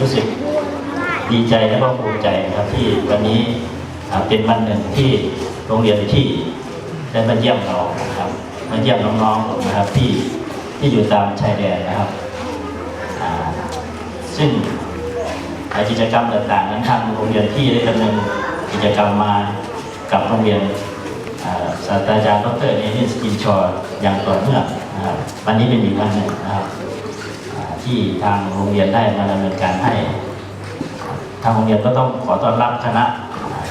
รู้สึกดีใจและก็ภูมิใจนะครับที่วันนี้เป็นวันหนึ่งที่โรงเรียนที่ได้มาเยี่ยมเรานะครับมาเยี่ยมน้องๆนะครับที่ที่อยู่ตามชายแดนนะครับ ซึ่งกิจกรรมต่างๆนั้นทางโรงเรียนที่ได้ดำเนินกิจกรรมมากับโรงเรียนอ่าศาสตราจารย์ดรเอเนสกินชอร์อย่างต่อเนื่องนะครับวันนี้เป็นอีกวันหนึ่งนะครับ ที่ทางโรงเรียนได้มาดำเนินการให้ ทางโรงเรียนก็ต้องขอต้อนรับคณะ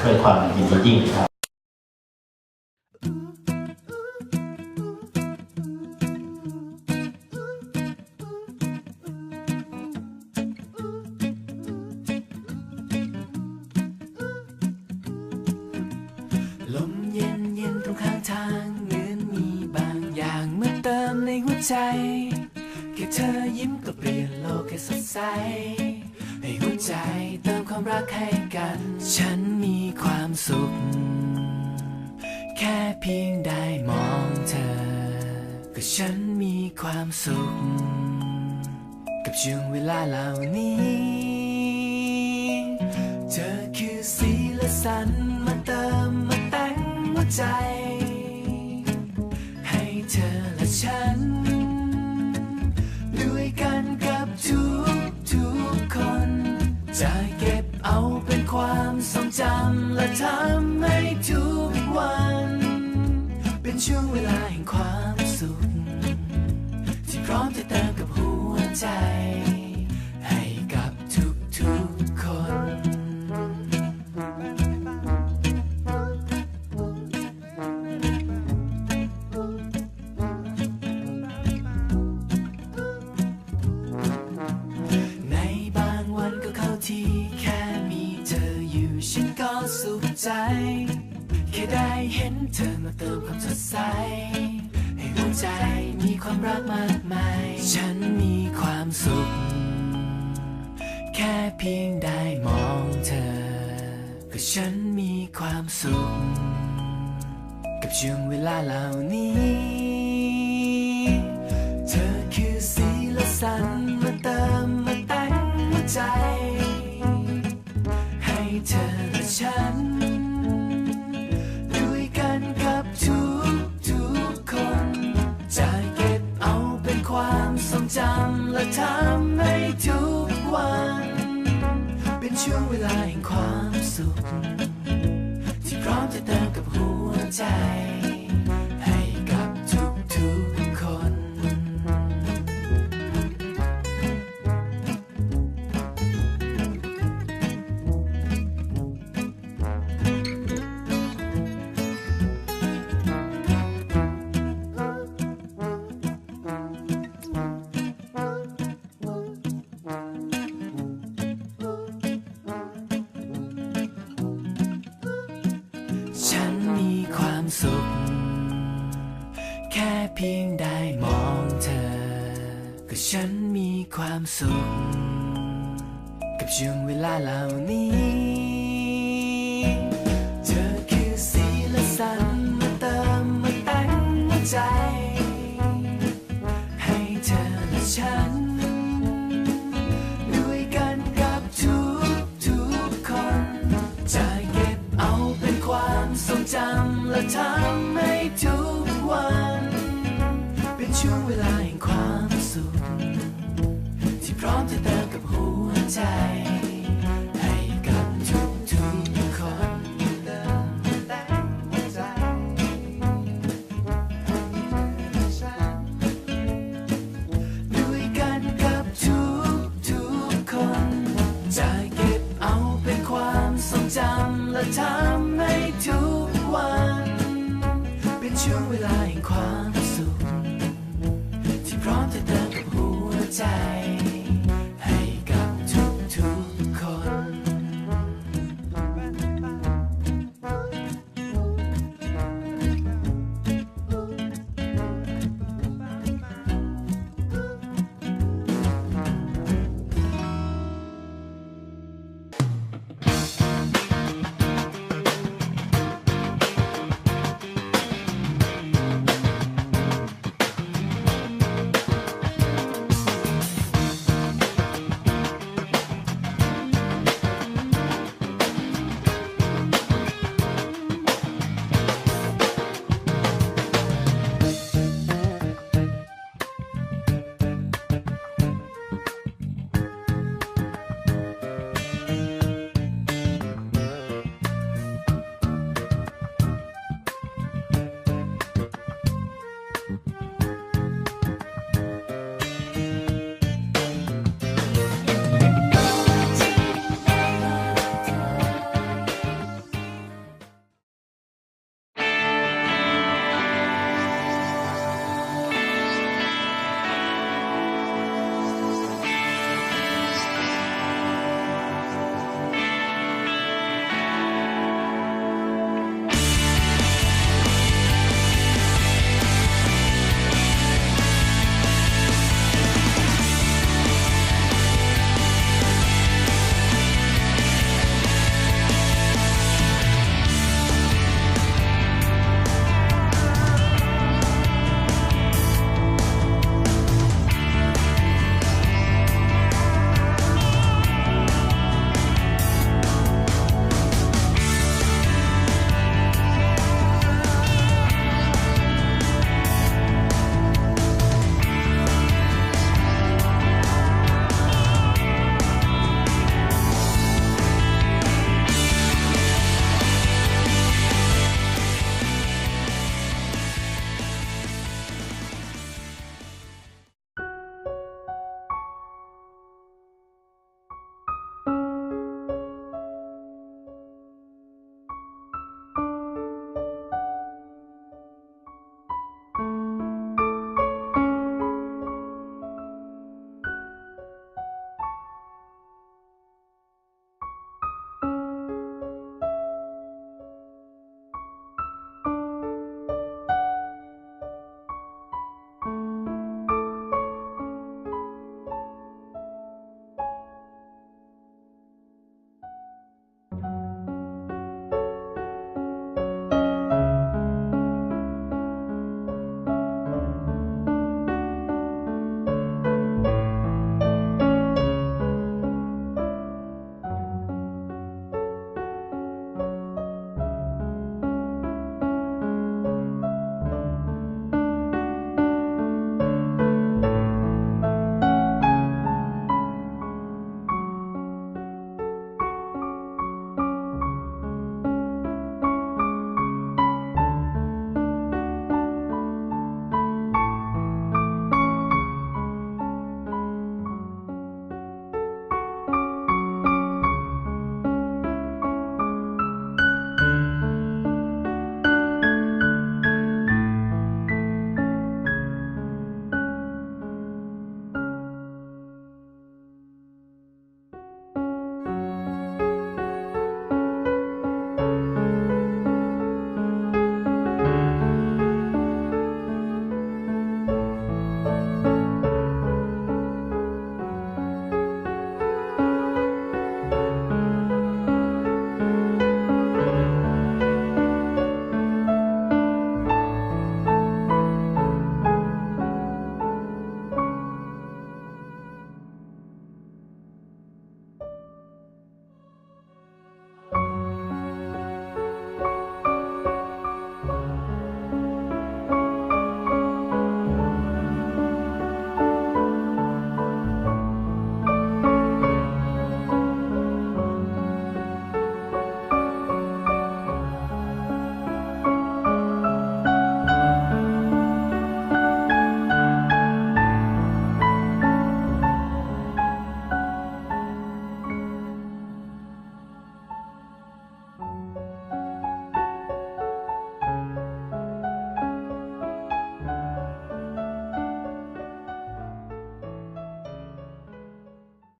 ด้วยความยินดียิ่งครับลมเย็นเย็นตรงข้างทางเหมือนมีบางอย่างมาเติมในหัวใจ เธอยิ้มก็เปลี่ยนโลกให้สดใส ให้หัวใจเติมความรักให้กัน ฉันมีความสุข แค่เพียงได้มองเธอ ก็ฉันมีความสุข กับช่วงเวลาเหล่านี้ เธอคือสีและสันมาเติมมาแต่งหัวใจ มาเติมความสดใส ให้หัวใจมีความรักมากมาย ฉันมีความสุข แค่เพียงได้มองเธอ ก็ฉันมีความสุข กับช่วงเวลาเหล่านี้ เธอคือสีและสันมาเติมมาแต่งหัวใจ ให้เธอและฉัน หั ฉันมีความสุข กับช่วงเวลาเหล่านี้ ใจ ให้กับทุกทุกๆคนด้วยกันกับทุกทุกๆคน จะเก็บเอาเป็นความทรงจำและทำให้ทุกวัน เป็นช่วงเวลาแห่งความสุข ที่พร้อมจะเติมกับหัวใจ